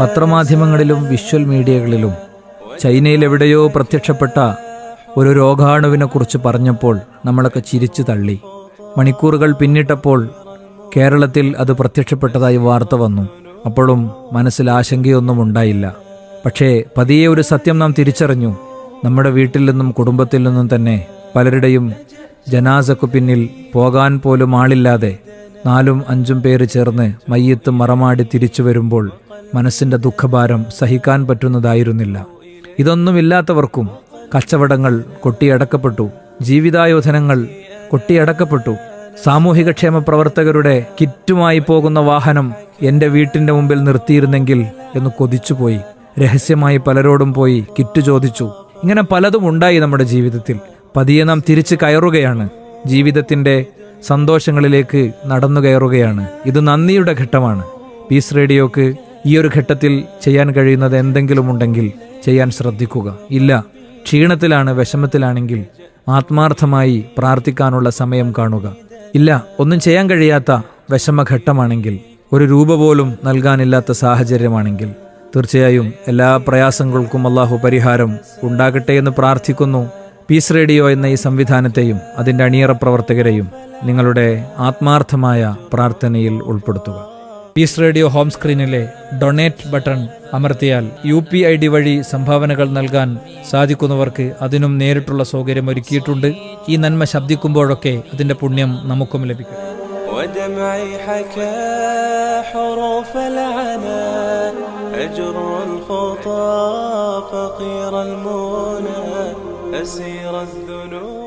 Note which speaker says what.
Speaker 1: പത്രമാധ്യമങ്ങളിലും visual മീഡിയകളിലും ചൈനയിൽ എവിടെയോ പ്രത്യക്ഷപ്പെട്ട ഒരു രോഗാണുവിനെ കുറിച്ച് പറഞ്ഞപ്പോൾ നമ്മളൊക്കെ ചിരിച്ചു തള്ളി. മണിക്കൂറുകൾ പിന്നിട്ടപ്പോൾ കേരളത്തിൽ അത് പ്രത്യക്ഷപ്പെട്ടതായി വാർത്ത വന്നു. അപ്പോഴും മനസ്സിൽ ആശങ്കയൊന്നും ഉണ്ടായില്ല. പക്ഷേ പതിയെ ഒരു സത്യം നാം തിരിച്ചറിഞ്ഞു. നമ്മുടെ വീട്ടിൽ നിന്നും കുടുംബത്തിൽ നിന്നും തന്നെ പലരുടെയും ജനാസക്കു പിന്നിൽ പോകാൻ പോലും ആളില്ലാതെ നാലും അഞ്ചും പേര് ചേർന്ന് മയ്യത്ത് മറമാടി തിരിച്ചു വരുമ്പോൾ മനസ്സിന്റെ ദുഃഖഭാരം സഹിക്കാൻ പറ്റുന്നതായിരുന്നില്ല. ഇതൊന്നുമില്ലാത്തവർക്കും കച്ചവടങ്ങൾ കൊട്ടിയടക്കപ്പെട്ടു ജീവിതായോധനങ്ങൾ കൊട്ടിയടക്കപ്പെട്ടു. സാമൂഹികക്ഷേമ പ്രവർത്തകരുടെ കിറ്റുമായി പോകുന്ന വാഹനം എന്റെ വീട്ടിന്റെ മുമ്പിൽ നിർത്തിയിരുന്നെങ്കിൽ എന്ന് കൊതിച്ചുപോയി. രഹസ്യമായി പലരോടും പോയി കിറ്റ് ചോദിച്ചു. ഇങ്ങനെ പലതും ഉണ്ടായി നമ്മുടെ ജീവിതത്തിൽ. പതിയെ നാം തിരിച്ചു കയറുകയാണ്. ജീവിതത്തിന്റെ സന്തോഷങ്ങളിലേക്ക് നടന്നു കയറുകയാണ്. ഇത് നന്ദിയുടെ ഘട്ടമാണ്. പീസ് റേഡിയോക്ക് ഈ ഒരു ഘട്ടത്തിൽ ചെയ്യാൻ കഴിയുന്നത് എന്തെങ്കിലും ഉണ്ടെങ്കിൽ ചെയ്യാൻ ശ്രദ്ധിക്കുക. ഇല്ല ക്ഷീണത്തിലാണ് വിഷമത്തിലാണെങ്കിൽ ആത്മാർത്ഥമായി പ്രാർത്ഥിക്കാനുള്ള സമയം കാണുക. ഇല്ല ഒന്നും ചെയ്യാൻ കഴിയാത്ത വിഷമഘട്ടമാണെങ്കിൽ ഒരു രൂപ പോലും നൽകാനില്ലാത്ത സാഹചര്യമാണെങ്കിൽ തീർച്ചയായും എല്ലാ പ്രയാസങ്ങൾക്കും അള്ളാഹു പരിഹാരം ഉണ്ടാകട്ടെ എന്ന് പ്രാർത്ഥിക്കുന്നു പീസ് റേഡിയോ എന്ന ഈ സംവിധാനത്തെയും അതിന്റെ അണിയറ പ്രവർത്തകരെയും. നിങ്ങളുടെ ആത്മാർത്ഥമായ പ്രാർത്ഥനയിൽ ഉൾപ്പെടുത്തുക പീസ് റേഡിയോ ഹോം സ്ക്രീനിലെ ഡൊണേറ്റ് ബട്ടൺ അമർത്തിയാൽ യു പി ഐ ഡി വഴി സംഭാവനകൾ നൽകാൻ സാധിക്കുന്നവർക്ക് അതിനും നേരിട്ടുള്ള സൗകര്യം ഒരുക്കിയിട്ടുണ്ട് ഈ നന്മ ശബ്ദിക്കുമ്പോഴൊക്കെ അതിന്റെ പുണ്യം നമുക്കും ലഭിക്കും
Speaker 2: ودمعي حكى حروف العنا أجر الخطى فقير المنى أسير الذنوب